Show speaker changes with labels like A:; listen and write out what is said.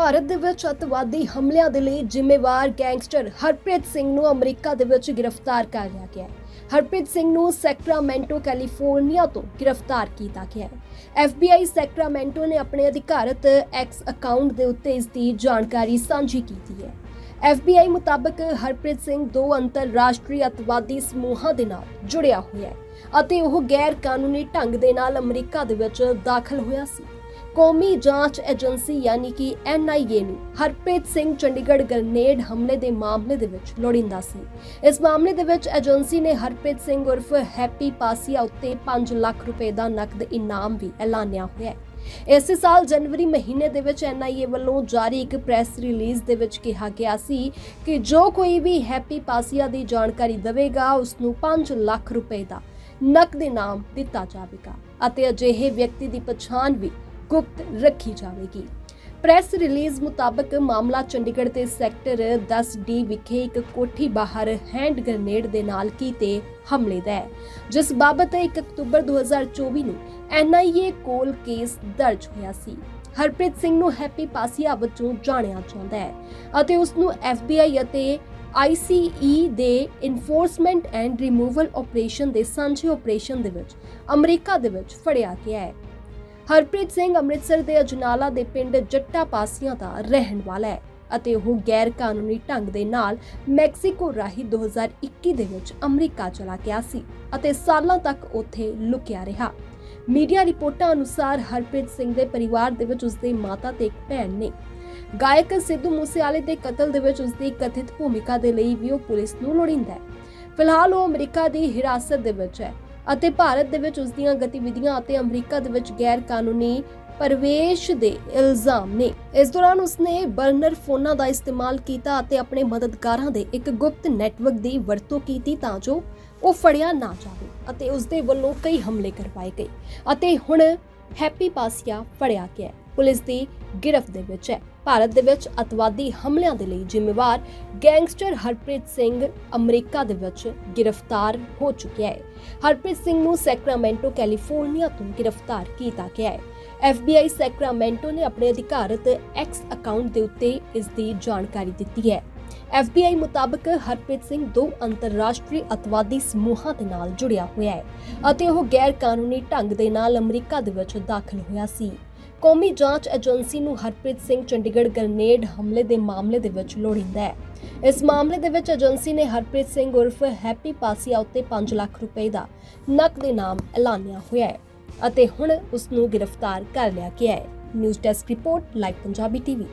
A: ਭਾਰਤ ਦੇ ਵਿੱਚ ਅੱਤਵਾਦੀ ਹਮਲਿਆਂ ਦੇ ਲਈ ਜ਼ਿੰਮੇਵਾਰ ਗੈਂਗਸਟਰ ਹਰਪ੍ਰੀਤ ਸਿੰਘ ਨੂੰ ਅਮਰੀਕਾ ਦੇ ਵਿੱਚ ਗ੍ਰਿਫਤਾਰ ਕਰ ਲਿਆ ਗਿਆ ਹੈ। ਹਰਪ੍ਰੀਤ ਸਿੰਘ ਨੂੰ ਸੈਕਰਾਮੈਂਟੋ ਕੈਲੀਫੋਰਨੀਆ ਤੋਂ ਗ੍ਰਿਫਤਾਰ ਕੀਤਾ ਗਿਆ ਹੈ। FBI ਸੈਕਰਾਮੈਂਟੋ ਨੇ ਆਪਣੇ ਅਧਿਕਾਰਤ ਐਕਸ ਅਕਾਊਂਟ ਦੇ ਉੱਤੇ ਇਸ ਦੀ ਜਾਣਕਾਰੀ ਸਾਂਝੀ ਕੀਤੀ ਹੈ। FBI ਮੁਤਾਬਕ ਹਰਪ੍ਰੀਤ ਸਿੰਘ ਦੋ ਅੰਤਰਰਾਸ਼ਟਰੀ ਅੱਤਵਾਦੀ ਸਮੂਹਾਂ ਦੇ ਨਾਲ ਜੁੜਿਆ ਹੋਇਆ ਹੈ ਅਤੇ ਉਹ ਗੈਰ ਕਾਨੂੰਨੀ ਢੰਗ ਦੇ ਨਾਲ ਅਮਰੀਕਾ ਦੇ ਵਿੱਚ ਦਾਖਲ ਹੋਇਆ ਸੀ। ਕੌਮੀ ਜਾਂਚ ਏਜੰਸੀ ਯਾਨੀ ਕਿ NIA ਨੂੰ ਹਰਪ੍ਰੀਤ ਸਿੰਘ ਚੰਡੀਗੜ੍ਹ ਗ੍ਰਨੇਡ ਹਮਲੇ ਦੇ ਮਾਮਲੇ ਦੇ ਵਿੱਚ ਲੋੜਿੰਦਾ ਸੀ। ਇਸ ਮਾਮਲੇ ਦੇ ਵਿੱਚ ਏਜੰਸੀ ਨੇ ਹਰਪ੍ਰੀਤ ਸਿੰਘ ਉਰਫ ਹੈਪੀ ਪਾਸੀਆ ਉੱਤੇ 5 ਲੱਖ ਰੁਪਏ ਦਾ ਨਕਦ ਇਨਾਮ ਵੀ ਐਲਾਨਿਆ ਹੋਇਆ ਹੈ। ਇਸੇ ਸਾਲ ਜਨਵਰੀ ਮਹੀਨੇ ਦੇ ਵਿੱਚ NIA ਵੱਲੋਂ ਜਾਰੀ ਇੱਕ ਪ੍ਰੈਸ ਰਿਲੀਜ਼ ਦੇ ਵਿੱਚ ਕਿਹਾ ਗਿਆ ਸੀ ਕਿ ਜੋ ਕੋਈ ਵੀ ਹੈਪੀ ਪਾਸੀਆ ਦੀ ਜਾਣਕਾਰੀ ਦੇਵੇਗਾ, ਉਸ ਨੂੰ 5 ਲੱਖ ਰੁਪਏ ਦਾ ਨਕਦ ਇਨਾਮ ਦਿੱਤਾ ਜਾਵੇਗਾ ਅਤੇ ਅਜਿਹੇ ਵਿਅਕਤੀ ਦੀ ਪਛਾਣ ਵੀ ਗੁਪਤ ਰੱਖੀ ਜਾਵੇਗੀ। ਪ੍ਰੈਸ ਰਿਲੀਜ਼ ਮੁਤਾਬਕ ਮਾਮਲਾ ਚੰਡੀਗੜ੍ਹ ਦੇ ਸੈਕਟਰ 10D ਵਿਖੇ ਇੱਕ ਕੋਠੀ ਬਾਹਰ ਹੈਂਡ ਗ੍ਰਨੇਡ ਦੇ ਨਾਲ ਕੀਤੇ ਹਮਲੇ ਦਾ ਹੈ, ਜਿਸ ਬਾਬਤ 1 ਅਕਤੂਬਰ 2024 ਨੂੰ NIA ਕੋਲ ਕੇਸ ਦਰਜ ਹੋਇਆ ਸੀ। ਹਰਪ੍ਰੀਤ ਸਿੰਘ ਨੂੰ ਹੈਪੀ ਪਾਸੀਆ ਵਜੋਂ ਜਾਣਿਆ ਜਾਂਦਾ ਹੈ ਅਤੇ ਉਸ ਨੂੰ FBI ਅਤੇ ICE ਦੇ ਇਨਫੋਰਸਮੈਂਟ ਐਂਡ ਰਿਮੂਵਲ ਆਪਰੇਸ਼ਨ ਦੇ ਸਾਂਝੇ ਆਪਰੇਸ਼ਨ ਦੇ ਵਿੱਚ ਅਮਰੀਕਾ ਦੇ ਵਿੱਚ ਫੜਿਆ ਗਿਆ ਹੈ। ਹਰਪ੍ਰੀਤ ਸਿੰਘ ਅੰਮ੍ਰਿਤਸਰ ਦੇ ਅਜਨਾਲਾ ਦੇ ਪਿੰਡ ਜੱਟਾ ਪਾਸੀਆਂ ਦਾ ਰਹਿਣ ਵਾਲਾ ਹੈ ਅਤੇ ਉਹ ਗੈਰ ਕਾਨੂੰਨੀ ਢੰਗ ਦੇ ਨਾਲ ਮੈਕਸੀਕੋ ਰਾਹੀਂ 2021 ਦੇ ਵਿੱਚ ਅਮਰੀਕਾ ਚਲਾ ਗਿਆ ਸੀ ਅਤੇ ਸਾਲਾਂ ਤੱਕ ਉੱਥੇ ਲੁਕਿਆ ਰਿਹਾ। ਮੀਡੀਆ ਰਿਪੋਰਟਾਂ ਅਨੁਸਾਰ ਹਰਪ੍ਰੀਤ ਸਿੰਘ ਦੇ ਪਰਿਵਾਰ ਦੇ ਵਿੱਚ ਉਸਦੇ ਮਾਤਾ ਤੇ ਇੱਕ ਭੈਣ ਨੇ। ਗਾਇਕ ਸਿੱਧੂ ਮੂਸੇਵਾਲੇ ਦੇ ਕਤਲ ਦੇ ਵਿੱਚ ਉਸਦੀ ਕਥਿਤ ਭੂਮਿਕਾ ਦੇ ਲਈ ਵੀ ਉਹ ਪੁਲਿਸ ਨੂੰ ਲੋੜਿੰਦਾ ਹੈ। ਫਿਲਹਾਲ ਉਹ ਅਮਰੀਕਾ ਦੀ ਹਿਰਾਸਤ ਦੇ ਵਿੱਚ ਹੈ। ਅਤੇ ਭਾਰਤ ਦੇ ਵਿੱਚ ਉਸ ਦੀਆਂ ਗਤੀਵਿਧੀਆਂ ਅਤੇ ਅਮਰੀਕਾ ਦੇ ਵਿੱਚ ਗੈਰ ਕਾਨੂੰਨੀ ਪ੍ਰਵੇਸ਼ ਦੇ ਇਲਜ਼ਾਮ ਨੇ। ਇਸ ਦੌਰਾਨ ਉਸਨੇ ਬਰਨਰ ਫੋਨਾਂ ਦਾ ਇਸਤੇਮਾਲ ਕੀਤਾ ਅਤੇ ਆਪਣੇ ਮਦਦਗਾਰਾਂ ਦੇ ਇੱਕ ਗੁਪਤ ਨੈਟਵਰਕ ਦੀ ਵਰਤੋਂ ਕੀਤੀ ਤਾਂ ਜੋ ਉਹ ਫੜਿਆ ਨਾ ਜਾਵੇ ਅਤੇ ਉਸ ਦੇ ਵੱਲੋਂ ਕਈ ਹਮਲੇ ਕਰਵਾਏ ਗਏ ਅਤੇ ਹੁਣ ਹੈਪੀ ਪਾਸਿਆ ਫੜਿਆ ਗਿਆ ਪੁਲਿਸ ਦੀ ਗਿਰਫਤ ਦੇ ਵਿੱਚ ਹੈ। ਭਾਰਤ ਦੇ ਵਿੱਚ ਅਤਵਾਦੀ ਹਮਲਿਆਂ ਦੇ ਲਈ ਜ਼ਿੰਮੇਵਾਰ ਗੈਂਗਸਟਰ ਹਰਪ੍ਰੀਤ ਸਿੰਘ ਅਮਰੀਕਾ ਦੇ ਵਿੱਚ ਗ੍ਰਿਫਤਾਰ ਹੋ ਚੁੱਕਿਆ ਹੈ। ਹਰਪ੍ਰੀਤ ਸਿੰਘ ਨੂੰ ਸੈਕਰਾਮੈਂਟੋ, ਕੈਲੀਫੋਰਨੀਆ ਤੋਂ ਗ੍ਰਿਫਤਾਰ ਕੀਤਾ ਗਿਆ ਹੈ। FBI ਸੈਕਰਾਮੈਂਟੋ ਨੇ ਆਪਣੇ ਅਧਿਕਾਰਤ ਐਕਸ ਅਕਾਊਂਟ ਦੇ ਉੱਤੇ ਇਸ ਦੀ ਜਾਣਕਾਰੀ ਦਿੱਤੀ ਹੈ। FBI ਮੁਤਾਬਕ ਹਰਪ੍ਰੀਤ ਸਿੰਘ ਦੋ ਅੰਤਰਰਾਸ਼ਟਰੀ ਅਤਵਾਦੀ ਸਮੂਹਾਂ ਦੇ ਨਾਲ ਜੁੜਿਆ ਹੋਇਆ ਹੈ ਅਤੇ ਉਹ ਗੈਰ ਕਾਨੂੰਨੀ ਢੰਗ ਦੇ ਨਾਲ ਅਮਰੀਕਾ ਦੇ ਵਿੱਚ ਦਾਖਲ ਹੋਇਆ ਸੀ। ਕੌਮੀ ਜਾਂਚ ਏਜੰਸੀ ਨੂੰ ਹਰਪ੍ਰੀਤ ਸਿੰਘ ਚੰਡੀਗੜ੍ਹ ਗ੍ਰਨੇਡ ਹਮਲੇ ਦੇ ਮਾਮਲੇ ਦੇ ਵਿੱਚ ਲੋੜਿੰਦਾ ਹੈ। ਇਸ ਮਾਮਲੇ ਦੇ ਵਿੱਚ ਏਜੰਸੀ ਨੇ ਹਰਪ੍ਰੀਤ ਸਿੰਘ ਉਰਫ ਹੈਪੀ ਪਾਸੀਆ ਉੱਤੇ 5 ਲੱਖ ਰੁਪਏ ਦਾ ਨਕਦ ਇਨਾਮ ਐਲਾਨਿਆ ਹੋਇਆ ਹੈ ਅਤੇ ਹੁਣ ਉਸ ਨੂੰ ਗ੍ਰਿਫਤਾਰ ਕਰ ਲਿਆ ਗਿਆ ਹੈ। News desk report, live Punjabi TV.